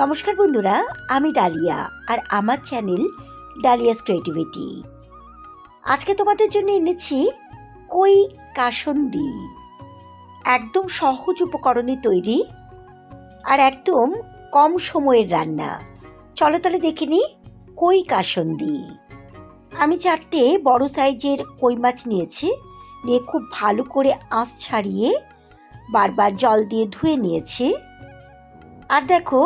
নমস্কার বন্ধুরা, আমি ডালিয়া আর আমার চ্যানেল ডালিয়াস ক্রিয়েটিভিটি। আজকে তোমাদের জন্য এনেছি কই কাসন্দি। একদম সহজ উপকরণে তৈরি আর একদম কম সময়ের রান্না। চলো তাহলে দেখে নিই কই কাসন্দি। আমি চারটে বড় সাইজের কই মাছ নিয়েছি, নিয়ে খুব ভালো করে আঁশ ছাড়িয়ে বারবার জল দিয়ে ধুয়ে নিয়েছি। আর দেখো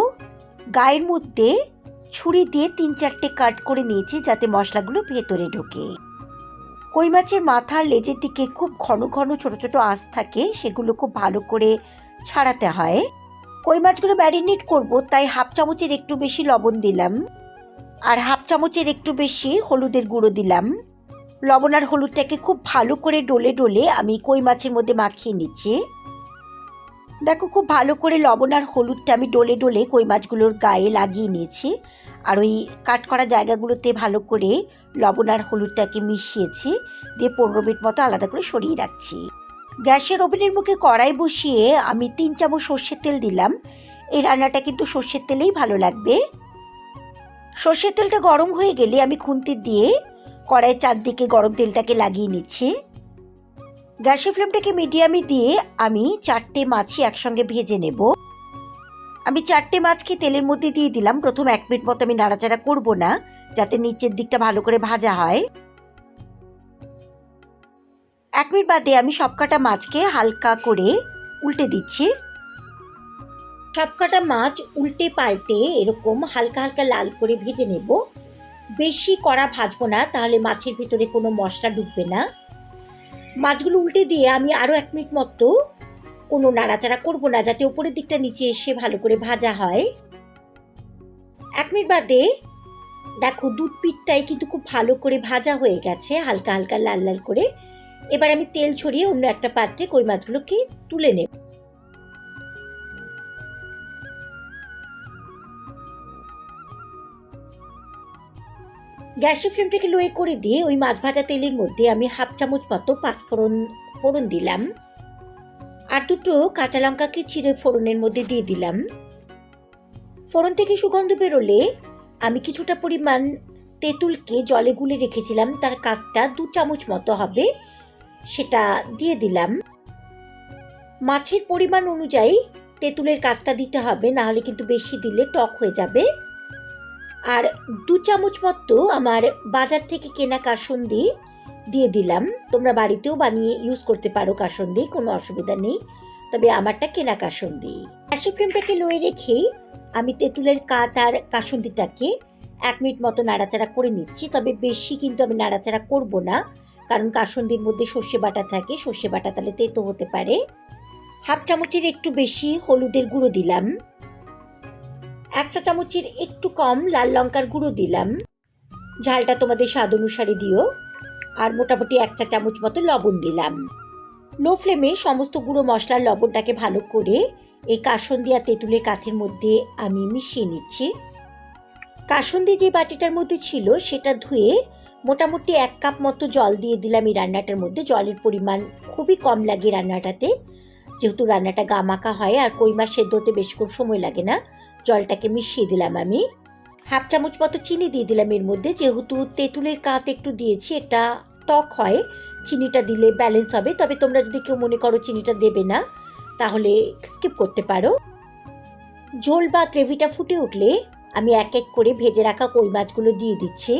গায়ের মধ্যে ছুরি দিয়ে তিন চারটে কাট করে নিয়েছি যাতে মশলাগুলো ভেতরে ঢোকে। কই মাছের মাথার লেজের দিকে খুব ঘন ঘন ছোট ছোট আঁশ থাকে, সেগুলো খুব ভালো করে ছাড়াতে হয়। কই মাছগুলো ম্যারিনেট করব, তাই হাফ চামচের একটু বেশি লবণ দিলাম। আর হাফ চামচের একটু বেশি হলুদের গুঁড়ো দিলাম। লবণ আর হলুদটাকে খুব ভালো করে ডলে ডলে আমি কই মাছের মধ্যে মাখিয়ে নিচ্ছি। দেখো, খুব ভালো করে লবণ আর হলুদটা আমি ডলে ডলে কই মাছগুলোর গায়ে লাগিয়ে নিয়েছি। আর ওই কাট করা জায়গাগুলোতে ভালো করে লবণ আর হলুদটাকে মিশিয়েছি, দিয়ে পনেরো মিনিট মতো আলাদা করে সরিয়ে রাখছি। গ্যাসের ওভেনের মুখে কড়াই বসিয়ে আমি তিন চামচ সর্ষের তেল দিলাম। এই রান্নাটা কিন্তু সর্ষের তেলেই ভালো লাগবে। সর্ষের তেলটা গরম হয়ে গেলে আমি খুন্তি দিয়ে কড়াইয়ের চারদিকে গরম তেলটাকে লাগিয়ে নিচ্ছি। গ্যাসের ফ্লেমটাকে মিডিয়ামে দিয়ে আমি চারটে মাছই একসঙ্গে ভেজে নেব। আমি চারটে মাছকে তেলের মধ্যে দিয়ে দিলাম। প্রথম এক মিনিট মতো আমি নাড়াচাড়া করব না, যাতে নিচের দিকটা ভালো করে ভাজা হয়। এক মিনিট বাদে আমি সবকটা মাছকে হালকা করে উল্টে দিচ্ছি। সবকটা মাছ উল্টে পাল্টে এরকম হালকা হালকা লাল করে ভেজে নেব। বেশি কড়া ভাজবো না, তাহলে মাছের ভিতরে কোনো মশলা ঢুকবে না। মাছগুলো উল্টে দিয়ে আমি আরও এক মিনিট মতো কোনো নাড়াচাড়া করব না, যাতে ওপরের দিকটা নিচে এসে ভালো করে ভাজা হয়। এক মিনিট বাদে, দেখো দুধ পিঠটাই কিন্তু খুব ভালো করে ভাজা হয়ে গেছে, হালকা হালকা লাল লাল করে। এবার আমি তেল ছড়িয়ে অন্য একটা পাত্রে কই মাছগুলোকে তুলে নেব। গ্যাসের ফ্লেমটাকে লোয়ে করে দিয়ে ওই মাছ ভাজা তেলের মধ্যে আমি হাফ চামচ মতো পাঁচফোড়ন ফোড়ন দিলাম। আর দুটো কাঁচা লঙ্কাকে ছিঁড়ে ফোড়নের মধ্যে দিয়ে দিলাম। ফোড়ন থেকে সুগন্ধ বেরোলে আমি কিছুটা পরিমাণ তেঁতুলকে জলে গুলে রেখেছিলাম, তার কাঠটা দু চামচ মতো হবে, সেটা দিয়ে দিলাম। মাছের পরিমাণ অনুযায়ী তেঁতুলের কাঠটা দিতে হবে না হলে কিন্তু বেশি দিলে টক হয়ে যাবে। আর দু চামচ মতো আমার বাজার থেকে কেনা কাসন্দি দিয়ে দিলাম। তোমরা বাড়িতেও বানিয়ে ইউজ করতে পারো কাসন্দি, কোনো অসুবিধা নেই। তবে আমারটা কেনা কাসন্দি। গ্যাসের ফ্লেমটাকে লয়ে রেখে আমি তেঁতুলের কাঠ আর কাসন্দিটাকে এক মিনিট মতো নাড়াচাড়া করে নিচ্ছি। তবে বেশি কিন্তু আমি নাড়াচাড়া করব না, কারণ কাসন্দির মধ্যে সর্ষে বাটা থাকে। সর্ষে বাটা তাহলে তেতো হতে পারে। হাফ চামচের একটু বেশি হলুদের গুঁড়ো দিলাম। এক চা চামচের একটু কম লাল লঙ্কার গুঁড়ো দিলাম। ঝালটা তোমাদের স্বাদ অনুসারে দিও। আর মোটামুটি এক চা চামচ মতো লবণ দিলাম। লো ফ্লেমে সমস্ত গুঁড়ো মশলার লবণটাকে ভালো করে এই কাসন্দি আর তেঁতুলের কাঠের মধ্যে আমি মিশিয়ে নিচ্ছি। কাসন্দি যে বাটিটার মধ্যে ছিল সেটা ধুয়ে মোটামুটি এক কাপ মতো জল দিয়ে দিলাম এই রান্নাটার মধ্যে। জলের পরিমাণ খুবই কম লাগে রান্নাটাতে। যেহেতু রান্নাটা গামাকা হয় আর কই মাছ সেদ্ধ হতে বেশিক্ষণ সময় লাগে না। জলটাকে মিশিয়ে দিলাম আমি। হাফ চামচ মতো চিনি দিয়ে দিলাম এর মধ্যে। যেহেতু তেঁতুলের কাত একটু দিয়েছি, এটা টক হয়, চিনিটা দিলে ব্যালেন্স হবে। তবে তোমরা যদি কেউ মনে করো চিনিটা দেবে না, তাহলে স্কিপ করতে পারো। ঝোল বা গ্রেভিটা ফুটে উঠলে আমি এক এক করে ভেজে রাখা কই মাছগুলো দিয়ে দিচ্ছি।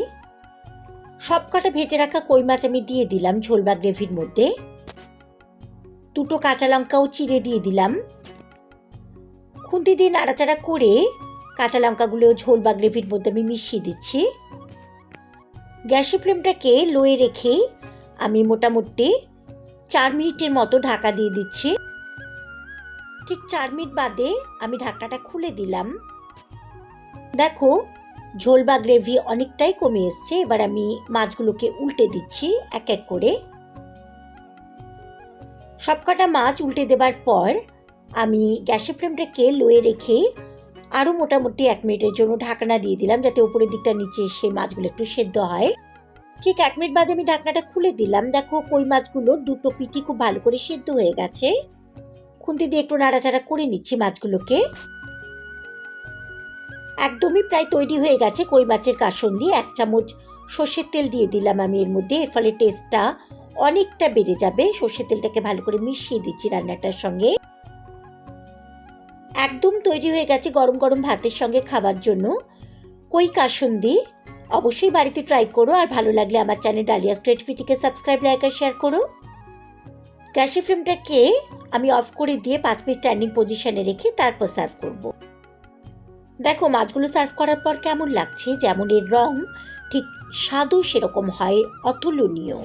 সব কটা ভেজে রাখা কই মাছ আমি দিয়ে দিলাম ঝোল বা গ্রেভির মধ্যে। দুটো কাঁচা লঙ্কাও চিড়ে দিয়ে দিলাম। খুন্তি দিয়ে নাড়াচাড়া করে কাঁচা লঙ্কাগুলো ঝোল বা গ্রেভির মধ্যে আমি মিশিয়ে দিচ্ছি। গ্যাসের ফ্লেমটাকে লোয়ে রেখে আমি মোটামুটি চার মিনিটের মতো ঢাকা দিয়ে দিচ্ছি। ঠিক চার মিনিট বাদে আমি ঢাকনাটা খুলে দিলাম। দেখো, ঝোল বা গ্রেভি অনেকটাই কমে এসছে। এবার আমি মাছগুলোকে উল্টে দিচ্ছি এক এক করে। সবকটা মাছ উল্টে দেবার পর আমি গ্যাসের ফ্লেমটাকে লোয়ে রেখে আরও মোটামুটি এক মিনিটের জন্য ঢাকনা দিয়ে দিলাম, যাতে উপরের দিকটা নিচে এসে মাছগুলো একটু সেদ্ধ হয়। ঠিক এক মিনিট বাদে আমি ঢাকনাটা খুলে দিলাম। দেখো কই মাছগুলো, দুটো পিটি খুব ভালো করে সেদ্ধ হয়ে গেছে। খুন্তি দিয়ে একটু নাড়াচাড়া করে নিচ্ছি মাছগুলোকে। একদমই প্রায় তৈরি হয়ে গেছে কই মাছের কাসন্দি। এক চামচ সর্ষের তেল দিয়ে দিলাম আমি এর মধ্যে। এর ফলে টেস্টটা অনেকটা বেড়ে যাবে। সর্ষের তেলটাকে ভালো করে মিশিয়ে দিচ্ছি রান্নাটার সঙ্গে। একদম তৈরি হয়ে গেছে গরম গরম ভাতের সঙ্গে খাবার জন্য। কই কাসন্দি? অবশ্যই বাড়িতে ট্রাই করো আর ভালো লাগলে আমার চ্যানেল ডালিয়া ক্রিয়েটিভিটিকে সাবস্ক্রাইব লাইক আর শেয়ার করো। গ্যাসের ফ্লেমটাকে আমি অফ করে দিয়ে পাঁচ মিনিট স্ট্যান্ডিং পজিশনে রেখে তারপর সার্ভ করব। দেখো, মাছগুলো সার্ভ করার পর কেমন লাগছে? যেমন এর রং ঠিক স্বাদও সেরকম হয়, অতুলনীয়।